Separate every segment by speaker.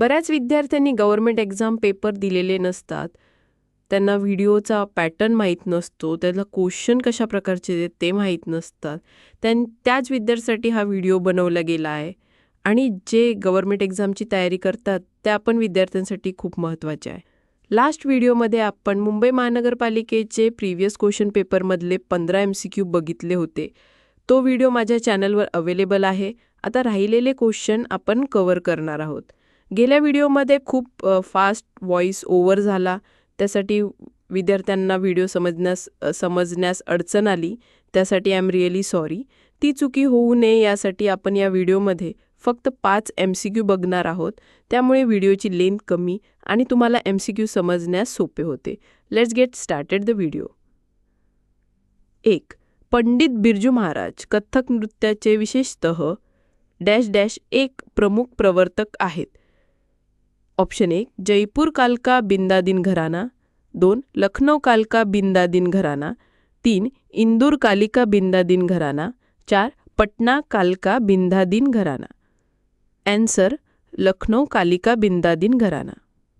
Speaker 1: बऱ्याच विद्यार्थ्यांनी government exam paper दिलेले नसतात. त्यांना व्हिडिओचा पॅटर्न माहीत नसतो. त्याला क्वेश्चन कशा प्रकारचे आहेत ते माहीत नसतात. त्यां त्याच विद्यार्थ्यासाठी हा व्हिडिओ बनवला गेला आहे. आणि जे गव्हर्मेंट एक्झामची तयारी करतात त्या पण विद्यार्थ्यांसाठी खूप महत्त्वाचे आहे. लास्ट व्हिडिओमध्ये आपण मुंबई महानगरपालिकेचे प्रिव्हियस क्वेश्चन पेपरमधले पंधरा एम सी क्यू बघितले होते. तो व्हिडिओ माझ्या चॅनलवर अवेलेबल आहे. आता राहिलेले क्वेश्चन आपण कवर करणार आहोत. गेल्या व्हिडिओमध्ये खूप फास्ट व्हॉईस ओव्हर झाला. त्यासाठी विद्यार्थ्यांना व्हिडिओ समजण्यास समजण्यास अडचण आली. त्यासाठी आय एम रिअली सॉरी ती चुकी होऊ नये यासाठी आपण या व्हिडिओमध्ये फक्त पाच एम सी क्यू बघणार आहोत. त्यामुळे व्हिडिओची लेंथ कमी आणि तुम्हाला एम सी क्यू समजण्यास सोपे होते. Let's get started the video एक पंडित बिरजू महाराज कथ्थक नृत्याचे विशेषतः डॅश डॅश एक प्रमुख प्रवर्तक आहेत. ऑप्शन एक जयपूर कालका बिंदादिन घराणा. दोन लखनौ कालका बिंदादिन घराणा. तीन इंदूर कालिका बिंदादिन घराणा. चार पटना कालका बिंदादिन घराणा. ॲन्सर लखनौ कालिका बिंदादिन घराणा.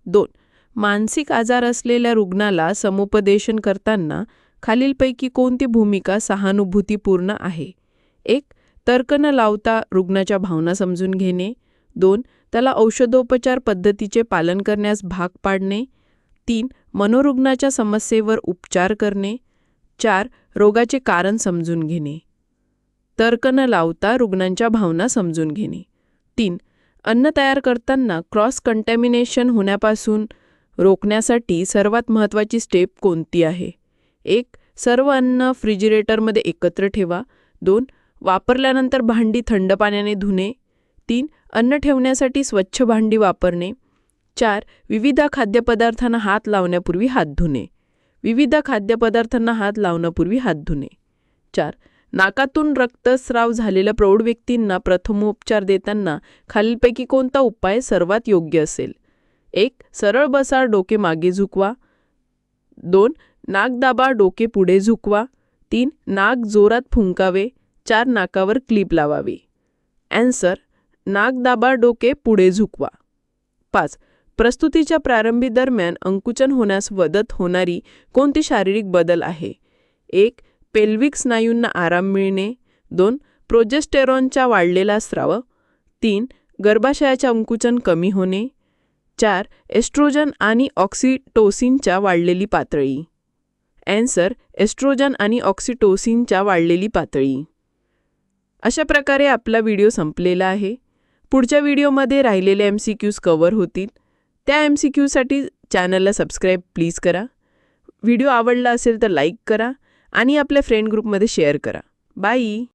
Speaker 1: दोन मानसिक आजार असलेल्या रुग्णाला समुपदेशन करताना खालीलपैकी कोणती भूमिका सहानुभूतीपूर्ण आहे? एक तर्क न लावता रुग्णाच्या भावना समजून घेणे. दोन त्याला औषधोपचार पद्धतीचे पालन करण्यास भाग पाडणे. तीन मनोरुग्णाच्या समस्येवर उपचार करणे. चार रोगाचे कारण समजून घेणे. तर्क न लावता रुग्णांच्या भावना समजून घेणे. तीन अन्न तयार करताना क्रॉस कंटॅमिनेशन होण्यापासून रोखण्यासाठी सर्वात महत्त्वाची स्टेप कोणती आहे? एक सर्व अन्न फ्रिजिरेटरमध्ये एकत्र ठेवा. दोन वापरल्यानंतर भांडी थंड पाण्याने धुणे. तीन अन्न ठेवण्यासाठी स्वच्छ भांडी वापरणे. चार विविध खाद्यपदार्थांना हात लावण्यापूर्वी हात धुणे. विविध खाद्यपदार्थांना हात लावण्यापूर्वी हात धुणे. चार नाकातून रक्तस्राव झालेल्या प्रौढ व्यक्तींना प्रथमोपचार देताना खालीलपैकी कोणता उपाय सर्वात योग्य असेल? एक सरळ बसा डोके मागे झुकवा. दोन नाक दाबा डोके पुढे झुकवा. तीन नाक जोरात फुंकावे. चार नाकावर क्लिप लावावी. ॲन्सर नाक दाबा डोके पुढे झुकवा. पाच. प्रस्तुतीच्या प्रारंभी दरम्यान अंकुचन होण्यास मदत होणारी कोणती शारीरिक बदल आहे? एक. पेल्विक स्नायूंना आराम मिळणे. दोन. प्रोजेस्टेरॉनचा वाढलेला स्राव. तीन. गर्भाशयाचे अंकुचन कमी होणे. चार. एस्ट्रोजन आणि ऑक्सिटोसिनच्या वाढलेली पातळी. ॲन्सर एस्ट्रोजन आणि ऑक्सिटोसिनच्या वाढलेली पातळी. अशा प्रकारे आपला व्हिडिओ संपलेला आहे. पुढच्या व्हिडिओमध्ये राहिलेले एम सी क्यूज कवर होतील. त्या एम सी क्यूसाठी चॅनलला सबस्क्राईब प्लीज करा. व्हिडिओ आवडला असेल तर लाईक करा आणि आपल्या फ्रेंड ग्रुपमध्ये शेअर करा. बाई